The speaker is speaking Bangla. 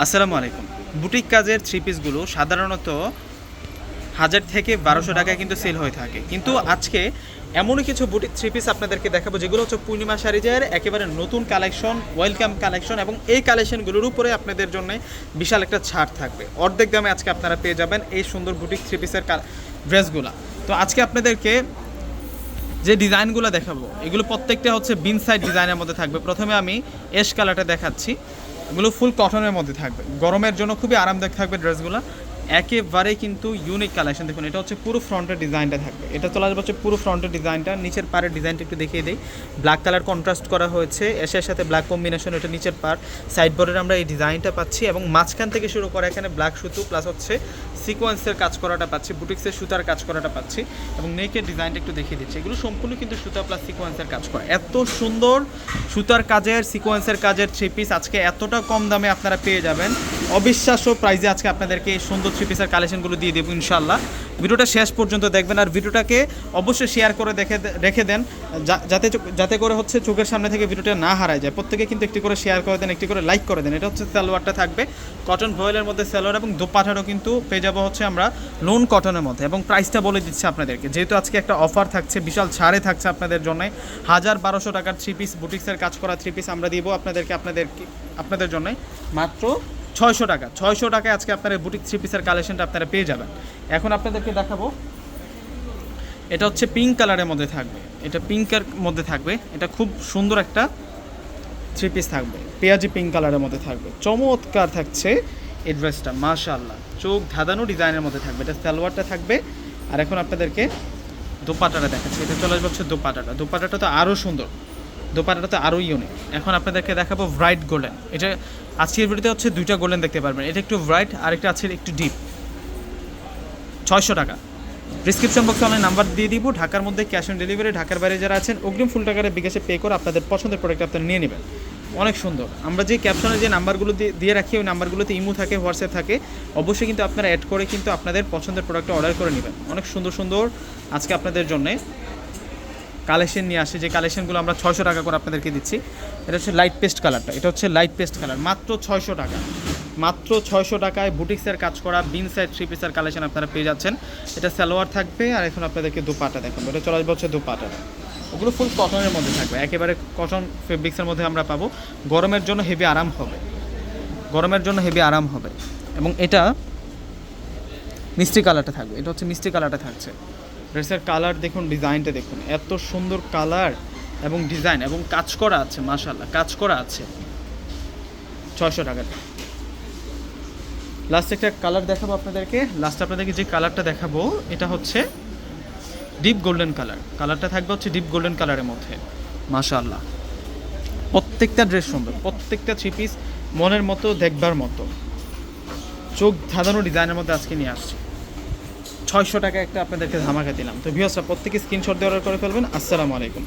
আসসালামু আলাইকুম। বুটিক কাজের থ্রি পিসগুলো সাধারণত হাজার থেকে বারোশো টাকায় কিন্তু সেল হয়ে থাকে। কিন্তু আজকে এমনই কিছু বুটিক থ্রি পিস আপনাদেরকে দেখাবো, যেগুলো হচ্ছে পূর্ণিমা শাড়িজের একেবারে নতুন কালেকশন ওয়েলকাম কালেকশন এবং এই কালেকশনগুলোর উপরে আপনাদের জন্য বিশাল একটা ছাড় থাকবে। অর্ধেক দামে আজকে আপনারা পেয়ে যাবেন এই সুন্দর বুটিক থ্রি পিসের ড্রেসগুলো তো আজকে আপনাদেরকে যে ডিজাইনগুলো দেখাবো, এগুলো প্রত্যেকটা হচ্ছে বিন সাইড ডিজাইনের মধ্যে থাকবে। প্রথমে আমি এশ কালারটা দেখাচ্ছি। এগুলো ফুল কটনের মধ্যে থাকবে। গরমের জন্য খুবই আরামদায়ক থাকবে ড্রেসগুলো একেবারে কিন্তু ইউনিক কালেকশন দেখুন, এটা হচ্ছে পুরো ফ্রন্টের ডিজাইনটা থাকবে। এটা চলে আসবে হচ্ছে পুরো ফ্রন্টের ডিজাইনটা নিচের পাড়ের ডিজাইনটা একটু দেখিয়ে দিই। ব্ল্যাক কালার কন্ট্রাস্ট করা হয়েছে। এসের সাথে ব্ল্যাক কম্বিনেশন এটা নিচের পার সাইড বোর্ডের আমরা এই ডিজাইনটা পাচ্ছি এবং মাঝখান থেকে শুরু করে এখানে ব্ল্যাক সুতো প্লাস হচ্ছে সিকোয়েন্সের কাজ করাটা পাচ্ছি বুটিক্সের সুতার কাজ করাটা পাচ্ছি এবং নেকের ডিজাইনটা একটু দেখিয়ে দিচ্ছি। এগুলো সম্পূর্ণ কিন্তু সুতা প্লাস সিকোয়েন্সের কাজ করা। এত সুন্দর সুতার কাজের সিকোয়েন্সের কাজের থ্রি পিস আজকে এতটা কম দামে আপনারা পেয়ে যাবেন। অবিশ্বাস্য প্রাইজে আজকে আপনাদেরকে এই সুন্দর থ্রি পিসের কালেকশনগুলো দিয়ে দেবো ইনশাল্লাহ ভিডিওটা শেষ পর্যন্ত দেখবেন আর ভিডিওটাকে অবশ্যই শেয়ার করে দেখে রেখে দেন যাতে যাতে করে হচ্ছে চোখের সামনে থেকে ভিডিওটা না হারায় যায়। প্রত্যেকে কিন্তু একটি করে শেয়ার করে দেন, একটি করে লাইক করে দেন। এটা হচ্ছে সালোয়ারটা থাকবে কটন ভয়েলের মধ্যে সালোয়ার এবং দোপাঠারও কিন্তু পেয়ে যাব হচ্ছে আমরা লোন কটনের মধ্যে। এবং প্রাইসটা বলে দিচ্ছি আপনাদেরকে। যেহেতু আজকে একটা অফার থাকছে, বিশাল ছাড়ে থাকছে আপনাদের জন্য, হাজার বারোশো টাকার থ্রি পিস বুটিক্সের কাজ করা থ্রি পিস আমরা দিব আপনাদেরকে আপনাদের আপনাদের জন্য। মাত্র ছয়শো টাকা। ছয়শো টাকায় আজকে আপনারা বুটিক থ্রি পিসের কালেকশনটা আপনারা পেয়ে যাবেন। এখন আপনাদেরকে দেখাবো, এটা হচ্ছে পিঙ্ক কালারের মধ্যে থাকবে। এটা পিঙ্কের মধ্যে থাকবে। এটা খুব সুন্দর একটা থ্রি পিস থাকবে। পেঁয়াজি পিঙ্ক কালারের মধ্যে থাকবে। চমৎকার থাকছে এই ড্রেসটা মাশাআল্লাহ। চোখ ধাঁধানো ডিজাইনের মধ্যে থাকবে। এটা সালোয়ারটা থাকবে। আর এখন আপনাদেরকে দোপাটাটা দেখাচ্ছি। এটা চলে আসবে হচ্ছে দোপাটাটা দোপাটাটা তো আরও সুন্দর। দোপাটাটা তো আরও ইউনিক এখন আপনাদেরকে দেখাবো ব্রাইট গোল্ডেন এটা আজকের ভিডিওতে হচ্ছে দুইটা গোল্ডেন দেখতে পারবেন। এটা একটু ব্রাইট আর একটা আছে একটু ডিপ ছয়শো টাকা। ডিসক্রিপশন বক্সে অনলাইন নাম্বার দিয়ে দিব। ঢাকার মধ্যে ক্যাশ অন ডেলিভারি ঢাকার বাইরে যারা আছেন, অগ্রিম ফুল টাকারে বিকাশে পে করে আপনাদের পছন্দের প্রোডাক্ট আপনারা নিয়ে নেবেন। অনেক সুন্দর। আমরা যে ক্যাপশনে যে নাম্বারগুলো দিয়ে রাখি, ওই নাম্বারগুলোতে ইমো থাকে, হোয়াটসঅ্যাপ থাকে, অবশ্যই কিন্তু আপনারা অ্যাড করে কিন্তু আপনাদের পছন্দের প্রোডাক্টটা অর্ডার করে নেবেন। অনেক সুন্দর সুন্দর আজকে আপনাদের জন্য। কালেকশন নিয়ে আসে, যে কালেকশনগুলো আমরা ছয়শো টাকা করে আপনাদেরকে দিচ্ছি, এটা হচ্ছে লাইট পেস্ট কালারটা এটা হচ্ছে লাইট পেস্ট কালার মাত্র ছয়শো টাকা। মাত্র ছয়শো টাকায় বুটিক্সের কাজ করা বিন সাইড থ্রি পিসের কালেকশন আপনারা পেয়ে যাচ্ছেন। এটা সালোয়ার থাকবে, আর এখন আপনাদেরকে দুপাটা দেখুন এটা চলে আসবে হচ্ছে দুপাটা। ওগুলো ফুল কটনের মধ্যে থাকবে, একেবারে কটন ফেব্রিক্সের মধ্যে আমরা পাবো। গরমের জন্য হেভি আরাম হবে, গরমের জন্য হেভি আরাম হবে। এবং এটা মিষ্টি কালারটা থাকবে, এটা হচ্ছে মিষ্টি কালারটা থাকছে। ড্রেসের কালার দেখুন, ডিজাইনটা দেখুন। এত সুন্দর কালার এবং ডিজাইন এবং কাজ করা আছে মাশাল্লাহ কাজ করা আছে। ছয়শো টাকাতে লাস্ট একটা কালার দেখাবো আপনাদেরকে। লাস্ট আপনাদেরকে যে কালারটা দেখাবো, এটা হচ্ছে ডিপ গোল্ডেন কালার কালারটা থাকবে হচ্ছে ডিপ গোল্ডেন কালারের মধ্যে। মাশাল্লাহ প্রত্যেকটা ড্রেস সুন্দর, প্রত্যেকটা থ্রি পিস মনের মতো, দেখবার মতো। চোখ ধাঁধানো ডিজাইনের মধ্যে আজকে নিয়ে আসছি। ছয়শো টাকা একটা আপনাদেরকে ধামাকা দিলাম। তো ভিউসরা প্রত্যেকে স্ক্রিনশট দিয়ে অর্ডার করে ফেলবেন। আসসালামু আলাইকুম।